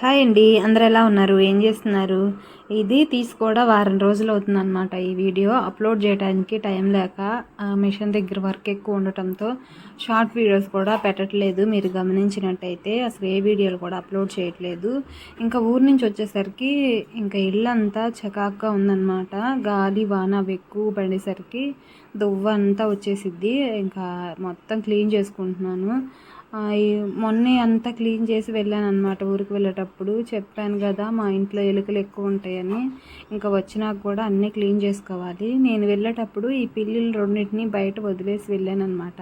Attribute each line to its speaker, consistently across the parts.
Speaker 1: Hi అండి అందరు ఎలా ఉన్నారు? ఏం చేస్తున్నారు? ఇది తీసుకోవడం వారం రోజులు అవుతుందన్నమాట ఈ వీడియో. అప్లోడ్ చేయడానికి టైం లేక మిషన్ దగ్గర వర్క్ ఎక్కువ ఉండటంతో షార్ట్ వీడియోస్ కూడా పెట్టట్లేదు. మీరు గమనించినట్టయితే అసలు ఏ వీడియోలు కూడా అప్లోడ్ చేయట్లేదు. ఇంకా ఊరి నుంచి వచ్చేసరికి ఇంకా ఇల్లు అంతా చకాక్గా ఉందన్నమాట. గాలి వాన అవి ఎక్కువ పడేసరికి దువ్వ అంతా వచ్చేసిద్ది. ఇంకా మొత్తం క్లీన్ చేసుకుంటున్నాను. మొన్న అంతా క్లీన్ చేసి వెళ్ళాను అనమాట ఊరికి వెళ్ళేటప్పుడు చెప్పాను కదా మా ఇంట్లో ఎలుకలు ఎక్కువ ఉంటాయని. ఇంకా వచ్చినాక కూడా అన్నీ క్లీన్ చేసుకోవాలి. నేను వెళ్ళేటప్పుడు ఈ పిల్లులు రెండింటిని బయట వదిలేసి వెళ్ళాను అనమాట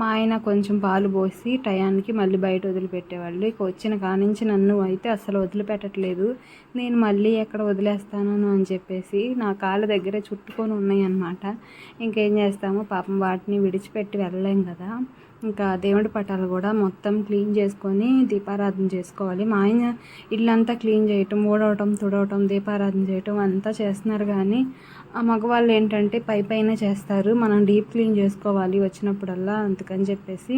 Speaker 1: మా ఆయన కొంచెం పాలు పోసి టయానికి మళ్ళీ బయట వదిలిపెట్టేవాళ్ళు. ఇక వచ్చిన కానించి నన్ను అయితే అసలు వదిలిపెట్టట్లేదు. నేను మళ్ళీ ఎక్కడ వదిలేస్తాను అని చెప్పేసి నా కాళ్ళ దగ్గర చుట్టుకొని ఉన్నాయి అనమాట ఇంకేం చేస్తాము? పాపం వాటిని విడిచిపెట్టి వెళ్ళలేం కదా. ఇంకా దేవుడి పటాలు కూడా మొత్తం క్లీన్ చేసుకొని దీపారాధన చేసుకోవాలి. మా ఆయన ఇల్లంతా క్లీన్ చేయటం ఊడవటం తుడవటం దీపారాధన చేయటం అంతా చేస్తున్నారు కానీ ఆ మగవాళ్ళు ఏంటంటే పై పైన చేస్తారు. మనం డీప్ క్లీన్ చేసుకోవాలి వచ్చినప్పుడల్లా అందుకని చెప్పేసి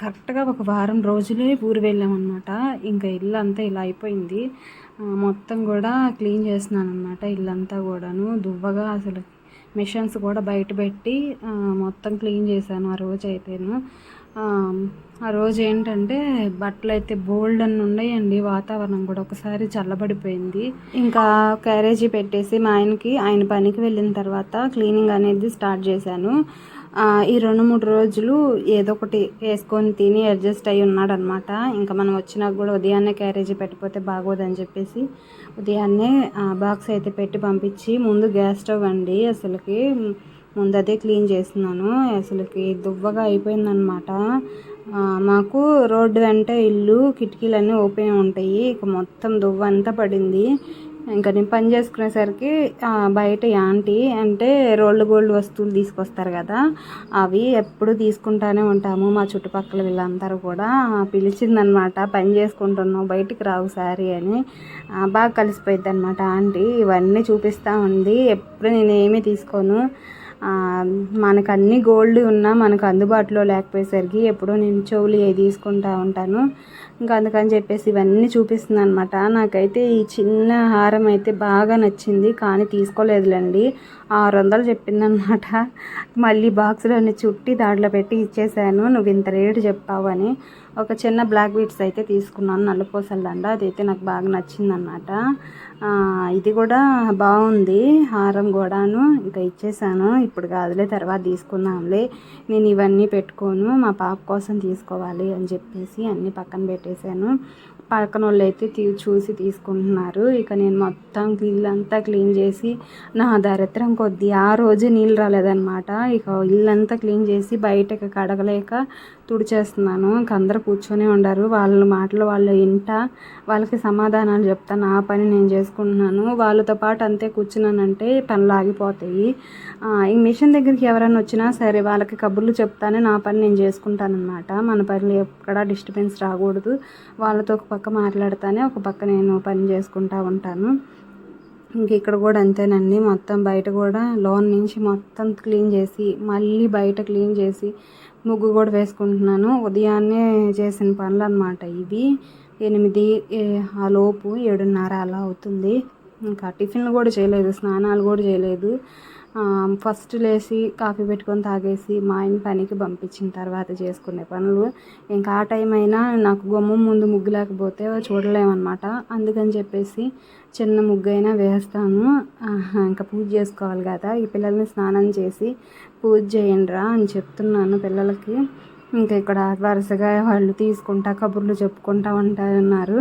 Speaker 1: కరెక్ట్గా ఒక వారం రోజులే ఊరు వెళ్ళామన్నమాట. ఇంకా ఇల్లు అంతా ఇలా అయిపోయింది. మొత్తం కూడా క్లీన్ చేస్తున్నాను అనమాట ఇల్లంతా కూడాను. దువ్వగా అసలు మిషన్స్ కూడా బయట పెట్టి మొత్తం క్లీన్ చేశాను ఆ రోజు అయితేను. ఆ రోజు ఏంటంటే బట్టలు అయితే బోల్డ్ అని ఉన్నాయండి వాతావరణం కూడా ఒకసారి చల్లబడిపోయింది. ఇంకా క్యారేజీ పెట్టేసి మా ఆయనకి ఆయన పనికి వెళ్ళిన తర్వాత క్లీనింగ్ అనేది స్టార్ట్ చేశాను. ఈ రెండు మూడు రోజులు ఏదో ఒకటి వేసుకొని తిని అడ్జస్ట్ అయ్యి ఉన్నాడనమాట ఇంకా మనం వచ్చినాక కూడా ఉదయాన్నే క్యారేజీ పెట్టిపోతే బాగోదని చెప్పేసి ఉదయాన్నే బాక్స్ అయితే పెట్టి పంపించి ముందు గ్యాస్ స్టవ్ అండి. అసలుకి ముందు అదే క్లీన్ చేస్తున్నాను. అసలుకి దువ్వగా అయిపోయిందనమాట మాకు రోడ్డు వెంట ఇల్లు కిటికీలన్నీ ఓపెన్ ఉంటాయి. ఇక మొత్తం దువ్వ అంతా పడింది. ఇంకా నేను పని చేసుకునేసరికి బయట యాంటీ అంటే రోల్డ్ గోల్డ్ వస్తువులు తీసుకొస్తారు కదా అవి ఎప్పుడు తీసుకుంటానే ఉంటాము. మా చుట్టుపక్కల వీళ్ళందరూ కూడా పిలిచిందనమాట పని చేసుకుంటున్నావు బయటికి రావు సారీ అని. బాగా కలిసిపోయింది అనమాట ఆంటీ. ఇవన్నీ చూపిస్తూ ఉంది. ఎప్పుడు నేను ఏమీ తీసుకోను. మనకు అన్ని గోల్డ్ ఉన్నా మనకు అందుబాటులో లేకపోయేసరికి ఎప్పుడో నేను చెవులు అవి తీసుకుంటూ ఉంటాను. ఇంకా అందుకని చెప్పేసి ఇవన్నీ చూపిస్తుంది అనమాట నాకైతే ఈ చిన్న హారం అయితే బాగా నచ్చింది కానీ తీసుకోలేదులేండి. ఆరు వందలు చెప్పిందనమాట మళ్ళీ బాక్స్లోని చుట్టి దాంట్లో పెట్టి ఇచ్చేసాను. నువ్వు ఇంత రేటు చెప్పావని ఒక చిన్న బ్లాక్ బీట్స్ అయితే తీసుకున్నాను నల్లపూసల దండ. అదైతే నాకు బాగా నచ్చిందన్నమాట. ఇది కూడా బాగుంది హారం కూడాను. ఇంకా ఇచ్చేసాను. ఇప్పుడు కాదులే తర్వాత తీసుకుందాంలే. నేను ఇవన్నీ పెట్టుకోను మా పాప కోసం తీసుకోవాలి అని చెప్పేసి అన్నీ పక్కన పెట్టేశాను. పక్కన వాళ్ళు అయితే తీ చూసి తీసుకుంటున్నారు. ఇక నేను మొత్తం ఇల్లంతా క్లీన్ చేసి నా దరిద్రం కొద్దీ ఆ రోజు నీళ్ళు రాలేదనమాట ఇక ఇల్లంతా క్లీన్ చేసి బయటకు కడగలేక తుడిచేస్తున్నాను. ఇంక అందరూ కూర్చొని ఉండరు. వాళ్ళ మాటలు వాళ్ళు ఇంట వాళ్ళకి సమాధానాలు చెప్తాను. ఆ పని నేను చేసుకుంటున్నాను. వాళ్ళతో పాటు అంతే కూర్చున్నానంటే పనులు ఆగిపోతాయి. ఈ మిషన్ దగ్గరికి ఎవరైనా వచ్చినా సరే వాళ్ళకి కబుర్లు చెప్తానే. నా పని నేను చేసుకుంటాను అనమాట మన పనులు ఎక్కడ డిస్టర్బెన్స్ రాకూడదు. వాళ్ళతో ఒక పక్క మాట్లాడతానే ఒక పక్క నేను పని చేసుకుంటా ఉంటాను. ఇంక ఇక్కడ కూడా అంతేనండి. మొత్తం బయట కూడా లోన్ నుంచి మొత్తం క్లీన్ చేసి మళ్ళీ బయట క్లీన్ చేసి ముగ్గు కూడా వేసుకుంటున్నాను. ఉదయాన్నే చేసిన పనులు అనమాట ఇవి. ఎనిమిది ఆ లోపు ఏడున్నర అలా అవుతుంది. ఇంకా టిఫిన్లు కూడా చేయలేదు స్నానాలు కూడా చేయలేదు. ఫస్ట్ లేచి కాఫీ పెట్టుకొని తాగేసి మా ఆయన పనికి పంపించిన తర్వాత చేసుకునే పనులు. ఇంకా ఆ టైం అయినా నాకు గుమ్మం ముందు ముగ్గు లేకపోతే చూడలేమన్నమాట. అందుకని చెప్పేసి చిన్న ముగ్గు అయినా వేస్తాను. ఇంకా పూజ చేసుకోవాలి కదా. ఈ పిల్లల్ని స్నానం చేసి పూజ చేయండిరా అని చెప్తున్నాను పిల్లలకి. ఇంకా ఇక్కడ వరుసగా వాళ్ళు తీసుకుంటా కబుర్లు చెప్పుకుంటా ఉంటారన్నారు.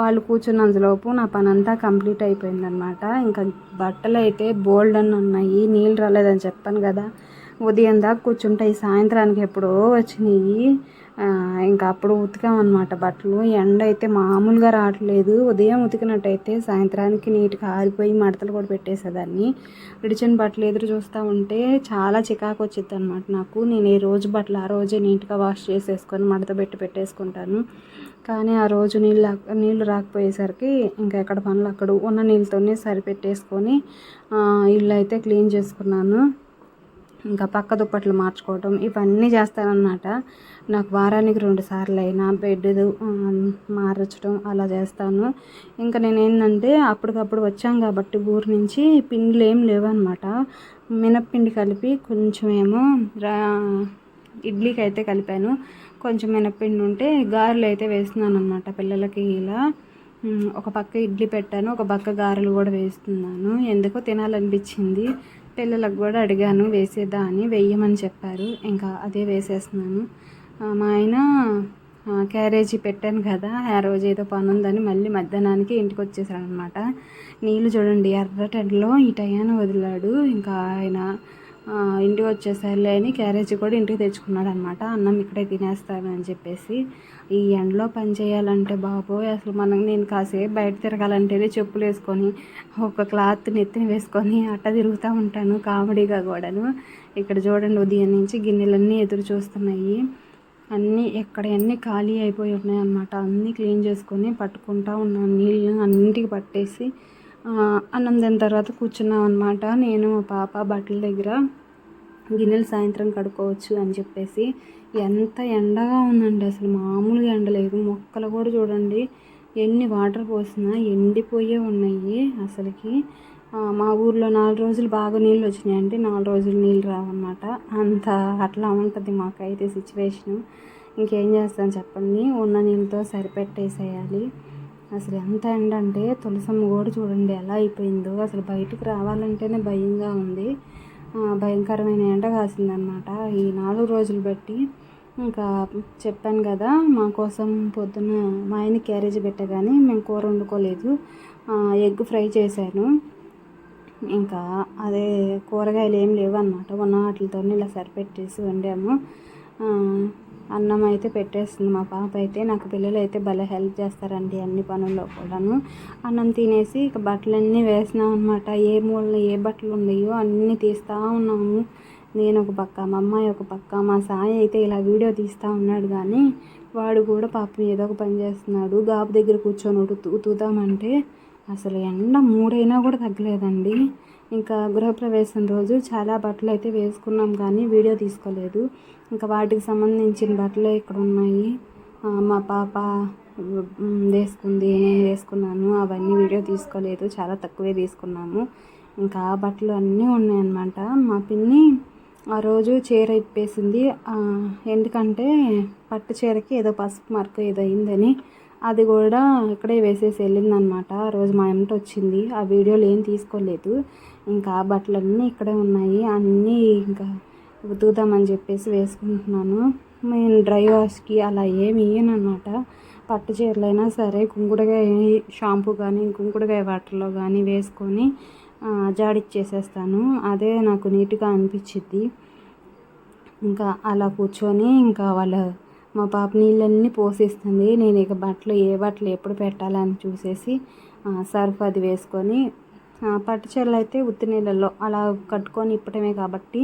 Speaker 1: వాళ్ళు కూర్చున్నంతలోపు నా పని అంతా కంప్లీట్ అయిపోయిందనమాట ఇంకా బట్టలు అయితే బోల్డ్ అని ఉన్నాయి నీళ్ళు రాలేదని చెప్పాను కదా. ఉదయం దాకా కూర్చుంటాయి సాయంత్రానికి ఎప్పుడో వచ్చినాయి. ఇంకా అప్పుడు ఉతికామన్నమాట బట్టలు. ఎండ అయితే మామూలుగా రావట్లేదు. ఉదయం ఉతికినట్టయితే సాయంత్రానికి నీట్గా ఆరిపోయి మడతలు కూడా పెట్టేసేదాన్ని. విడిచిన బట్టలు ఎదురు చూస్తూ ఉంటే చాలా చికాకు వచ్చింది అనమాట నాకు. నేను ఏ రోజు బట్టలు ఆ రోజే నీట్గా వాష్ చేసేసుకొని మడత పెట్టి పెట్టేసుకుంటాను. కానీ ఆ రోజు నీళ్ళు నీళ్ళు రాకపోయేసరికి ఇంకా ఎక్కడ పనులు అక్కడ ఉన్న నీళ్ళతోనే సరిపెట్టేసుకొని ఇల్లు అయితే క్లీన్ చేసుకున్నాను. ఇంకా పక్క దుప్పట్లు మార్చుకోవటం ఇవన్నీ చేస్తానన్నమాట. నాకు వారానికి రెండు సార్లు అయినా బెడ్ మార్చడం అలా చేస్తాను. ఇంకా నేను ఏంటంటే అప్పటికప్పుడు వచ్చాం కాబట్టి ఊరు నుంచి పిండిలు ఏం లేవన్నమాట. మినప్పిండి కలిపి కొంచెం ఏమో రా ఇడ్లీకి అయితే కలిపాను. కొంచెం మినప్పిండి ఉంటే గారెలు అయితే వేస్తున్నాను అనమాట పిల్లలకి ఇలా. ఒక పక్క ఇడ్లీ పెట్టాను ఒక పక్క గారెలు కూడా వేస్తున్నాను. ఎందుకో తినాలనిపించింది. పిల్లలకు కూడా అడిగాను వేసేదా అని. వేయమని చెప్పారు. ఇంకా అదే వేసేస్తున్నాను. మా ఆయన క్యారేజీ పెట్టాను కదా ఆ రోజు ఏదో పని ఉందని మళ్ళీ మధ్యాహ్నానికి ఇంటికి వచ్చేసాడు అనమాట నీళ్ళు చూడండి ఎర్రటెడ్లో ఈ టయాన వదిలాడు. ఇంకా ఆయన ఇంటికి వచ్చేసరిలే అని క్యారేజీ కూడా ఇంటికి తెచ్చుకున్నాడు అనమాట అన్నం ఇక్కడే తినేస్తాను అని చెప్పేసి ఈ ఎండలో పని చేయాలంటే బాబోయ్ అసలు మనం నేను కాసేపు బయట తిరగాలంటేనే చెప్పులు వేసుకొని ఒక క్లాత్ నెత్తిని వేసుకొని అట్ట తిరుగుతూ ఉంటాను కామెడీగా కూడాను. ఇక్కడ చూడండి ఉదయం నుంచి గిన్నెలన్నీ ఎదురు చూస్తున్నాయి. అన్నీ ఎక్కడ అన్నీ ఖాళీ అయిపోయి ఉన్నాయి అన్నమాట అన్నీ క్లీన్ చేసుకొని పట్టుకుంటా ఉన్నాను. నీళ్ళు అన్నింటికి పట్టేసి అన్నం తిన్న తర్వాత కూర్చున్నాం అనమాట నేను మా పాప బట్టల దగ్గర గిన్నెలు సాయంత్రం కడుక్కోవచ్చు అని చెప్పేసి. ఎంత ఎండగా ఉందండి అసలు. మామూలుగా ఎండ లేదు. మొక్కలు కూడా చూడండి ఎన్ని వాటర్ పోసినా ఎండిపోయే ఉన్నాయి అసలుకి. మా ఊర్లో నాలుగు రోజులు బాగా నీళ్ళు వచ్చినాయండి నాలుగు రోజులు నీళ్ళు రావన్నమాట. అంత అట్లా ఉంటుంది మాకైతే సిచ్యువేషను ఇంకేం చేస్తాను చెప్పండి? ఉన్న నీళ్ళతో సరిపెట్టేసేయాలి. అసలు ఎంత ఎండ అంటే తులసమ్మ కూడా చూడండి ఎలా అయిపోయిందో. అసలు బయటకు రావాలంటేనే భయంగా ఉంది. భయంకరమైన ఎండ కాసిందనమాట ఈ నాలుగు రోజులు బట్టి ఇంకా చెప్పాను కదా మా కోసం పొద్దున్న మా ఆయన క్యారేజ్ పెట్టగానే మేము కూర వండుకోలేదు. ఎగ్ ఫ్రై చేశాను. ఇంకా అదే కూరగాయలు ఏం లేవు అనమాట ఉన్న వాటితోనే ఇలా సరిపెట్టేసి వండాము. అన్నం అయితే పెట్టేస్తుంది. మా పాప అయితే నాకు పిల్లలు అయితే భలే హెల్ప్ చేస్తారండి అన్ని పనుల్లో కూడాను. అన్నం తినేసి ఇక బట్టలన్నీ వేసినాం అనమాట ఏ మూలలో ఏ బట్టలు ఉన్నాయో అన్నీ తీస్తూ ఉన్నాము. నేను ఒక పక్క మా అమ్మాయి ఒక పక్క మా సాయి అయితే ఇలా వీడియో తీస్తూ ఉన్నాడు కానీ వాడు కూడా పాపం ఏదో ఒక పని చేస్తున్నాడు. గాబు దగ్గర కూర్చొని ఉతు ఉతుకుతామంటే అసలు ఎండ మూడైనా కూడా తగ్గలేదండి. ఇంకా గృహప్రవేశం రోజు చాలా బట్టలు అయితే వేసుకున్నాం కానీ వీడియో తీసుకోలేదు. ఇంకా వాటికి సంబంధించిన బట్టలు ఇక్కడ ఉన్నాయి. మా పాప వేసుకుంది నేను వేసుకున్నాను. అవన్నీ వీడియో తీసుకోలేదు. చాలా తక్కువే తీసుకున్నాము. ఇంకా ఆ బట్టలు అన్నీ ఉన్నాయన్నమాట. మా పిన్ని ఆ రోజు చీర ఇప్పేసింది. ఎందుకంటే పట్టు చీరకి ఏదో పసుపు మార్కు ఏదో అయిందని అది కూడా ఇక్కడే వేసేసి వెళ్ళిందనమాట. ఆ రోజు మా ఇంట వచ్చింది. ఆ వీడియోలు ఏం తీసుకోలేదు. ఇంకా ఆ బట్టలన్నీ ఇక్కడే ఉన్నాయి. అన్నీ ఇంకా ఉతుకుదామని చెప్పేసి వేసుకుంటున్నాను. నేను డ్రై వాష్కి అలా ఏమి ఇయ్యనమాట పట్టు చీరలైనా సరే కుంకుడుకాయ షాంపూ కానీ కుంకుడుకాయ వాటర్లో కానీ వేసుకొని జాడిచ్చేసేస్తాను. అదే నాకు నీట్గా అనిపించిద్ది. ఇంకా అలా కూర్చొని ఇంకా వాళ్ళ మా పాప నీళ్ళన్నీ పోసేస్తుంది. నేను ఇక బట్టలు ఏ బట్టలు ఎప్పుడు పెట్టాలని చూసేసి సర్ఫ్ అది వేసుకొని పట్టు చీరలు అయితే ఉత్తి నీళ్ళల్లో అలా కట్టుకొని ఇప్పటమే కాబట్టి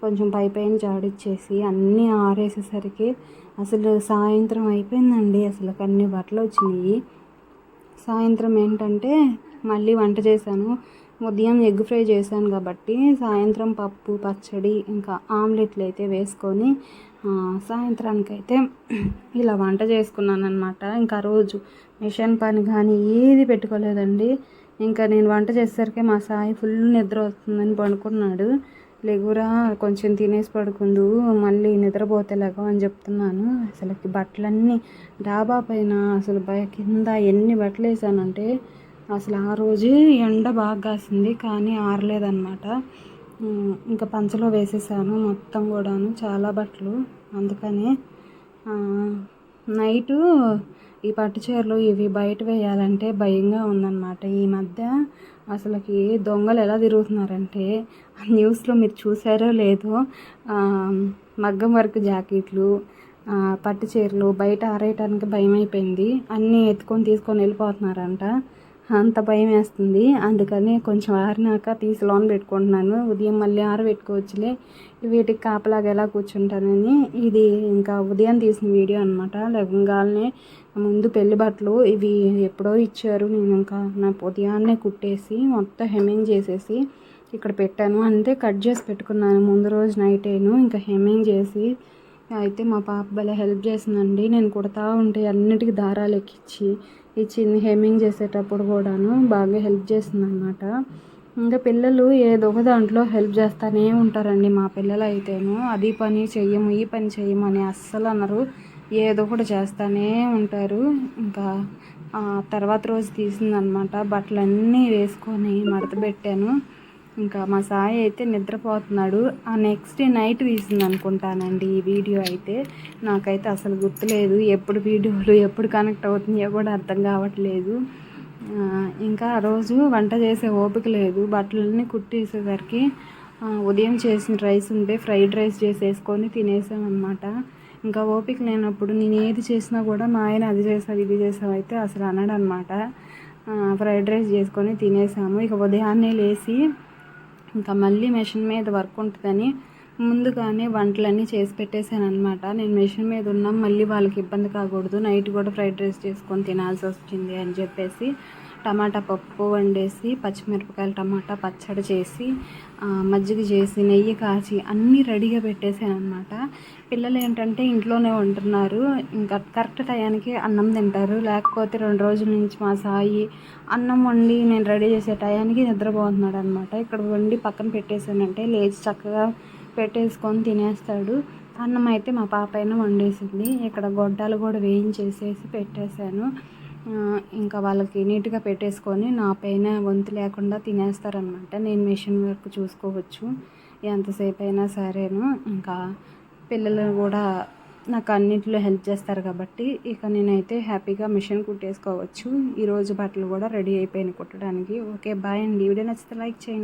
Speaker 1: కొంచెం పై పైన జాడిచ్చేసి అన్నీ ఆరేసేసరికి అసలు సాయంత్రం అయిపోయిందండి. అసలు అన్ని బట్టలు వచ్చినాయి. సాయంత్రం ఏంటంటే మళ్ళీ వంట చేశాను. ఉదయం ఎగ్ ఫ్రై చేశాను కాబట్టి సాయంత్రం పప్పు పచ్చడి ఇంకా ఆమ్లెట్లు అయితే వేసుకొని సాయంత్రానికైతే ఇలా వంట చేసుకున్నాను అనమాట ఇంకా రోజు మిషన్ పని కానీ ఏది పెట్టుకోలేదండి. ఇంకా నేను వంట చేసేసరికి మా సాయి ఫుల్ నిద్ర వస్తుందని పడుకున్నాడు. లేకురా కొంచెం తినేసి పడుకుందు మళ్ళీ నిద్రపోతే అని చెప్తున్నాను. అసలుకి బట్టలన్నీ డాబా పైన అసలు కింద ఎన్ని బట్టలు వేసానంటే అసలు ఆ రోజు ఎండ బాగా కాసింది కానీ ఆరలేదన్నమాట. ఇంకా పంచలో వేసేసాను మొత్తం కూడాను చాలా బట్టలు. అందుకనే నైటు ఈ పట్టు చీరలు ఇవి బయట వేయాలంటే భయంగా ఉందన్నమాట. ఈ మధ్య అసలుకి దొంగలు ఎలా తిరుగుతున్నారంటే న్యూస్లో మీరు చూసారో లేదో మగ్గం వర్క్ జాకెట్లు పట్టు చీరలు బయట ఆరేయటానికి భయం అయిపోయింది అన్నీ ఎత్తుకొని తీసుకొని వెళ్ళిపోతున్నారంట. అంత భయం వేస్తుంది అందుకని కొంచెం ఆరినాక తీసి లోన్ పెట్టుకుంటున్నాను. ఉదయం మళ్ళీ ఆరబెట్టుకోవచ్చులే వీటికి కాపలాగా ఎలా కూర్చుంటానని ఇది ఇంకా ఉదయం తీసిన వీడియో అనమాట లెగంగానే ముందు పెళ్ళి బట్టలు ఇవి ఎప్పుడో ఇచ్చారు. నేను ఇంకా నా ఉదయాన్నే కుట్టేసి మొత్తం హెమ్మింగ్ చేసేసి ఇక్కడ పెట్టాను. అంతే కట్ చేసి పెట్టుకున్నాను. ముందు రోజు నైట్ నైటేను ఇంకా హెమ్మింగ్ చేసి అయితే మా పాప భలే హెల్ప్ చేసిందండి. నేను కుడతా ఉంటే అన్నిటికీ దారాలు ఎక్కించి ఇచ్చింది హెమ్మింగ్ చేసేటప్పుడు కూడాను బాగా హెల్ప్ చేసింది అనమాట ఇంకా పిల్లలు ఏదో ఒక దాంట్లో హెల్ప్ చేస్తూనే ఉంటారండి మా పిల్లలు అయితేను. అది పని చెయ్యము ఈ పని చెయ్యము అని అస్సలు అనరు. ఏదో ఒకటి చేస్తూనే ఉంటారు. ఇంకా తర్వాత రోజు తీసిందనమాట బట్టలన్నీ వేసుకొని మడత పెట్టాను. ఇంకా మా సాయి అయితే నిద్రపోతున్నాడు. ఆ నెక్స్ట్ డే నైట్ తీసింది అనుకుంటానండి ఈ వీడియో అయితే. నాకైతే అసలు గుర్తులేదు. ఎప్పుడు వీడియోలు ఎప్పుడు కనెక్ట్ అవుతున్నాయో కూడా అర్థం కావట్లేదు. ఇంకా ఆ రోజు వంట చేసే ఓపిక లేదు. బట్టలన్నీ కుట్టేసేసరికి ఉదయం చేసిన రైస్ ఉంటే ఫ్రైడ్ రైస్ చేసేసుకొని తినేసామన్నమాట. ఇంకా ఓపిక లేనప్పుడు నేను ఏది చేసినా కూడా మా ఆయన అది చేసావు ఇది చేసావు అయితే అసలు అనడు అనమాట ఫ్రైడ్ రైస్ చేసుకొని తినేసాము. ఇక ఉదయాన్నే లేచి ఇంకా మళ్ళీ మెషిన్ మీద వర్క్ ఉంటుందని ముందుగానే వంటలన్నీ చేసి పెట్టేశాను అనమాట నేను మెషిన్ మీద ఉన్నాం మళ్ళీ వాళ్ళకి ఇబ్బంది కాకూడదు. నైట్ కూడా ఫ్రైడ్ రైస్ చేసుకొని తినాల్సి వచ్చింది అని చెప్పేసి టమాటా పప్పు వండేసి పచ్చిమిరపకాయలు టమాటా పచ్చడి చేసి మజ్జిగ చేసి నెయ్యి కాచి అన్నీ రెడీగా పెట్టేసాను అనమాట పిల్లలు ఏంటంటే ఇంట్లోనే ఉంటున్నారు ఇంకా కరెక్ట్ టయానికి అన్నం తింటారు. లేకపోతే రెండు రోజుల నుంచి మా సాయి అన్నం వండి నేను రెడీ చేసే టయానికి నిద్రపోతున్నాడు అనమాట ఇక్కడ వండి పక్కన పెట్టేశానంటే లేచి చక్కగా పెట్టేసుకొని తినేస్తాడు. అన్నం అయితే మా పాప అయినా వండేసింది. ఇక్కడ గొడ్డాలు కూడా వేయించేసేసి పెట్టేశాను. ఇంకా వాళ్ళకి నీట్గా పెట్టేసుకొని నా పైన వంతు లేకుండా తినేస్తారనమాట. నేను మిషన్ వర్క్ చూసుకోవచ్చు. ఎంతసేపు అయినా సరేను. ఇంకా పిల్లలు కూడా నాకు అన్నింటిలో హెల్ప్ చేస్తారు కాబట్టి ఇక నేనైతే హ్యాపీగా మిషన్ కుట్టేసుకోవచ్చు. ఈరోజు బట్టలు కూడా రెడీ అయిపోయినాయి కుట్టడానికి. ఓకే బాయ్ అండి. వీడియో నచ్చితే లైక్ చేయండి.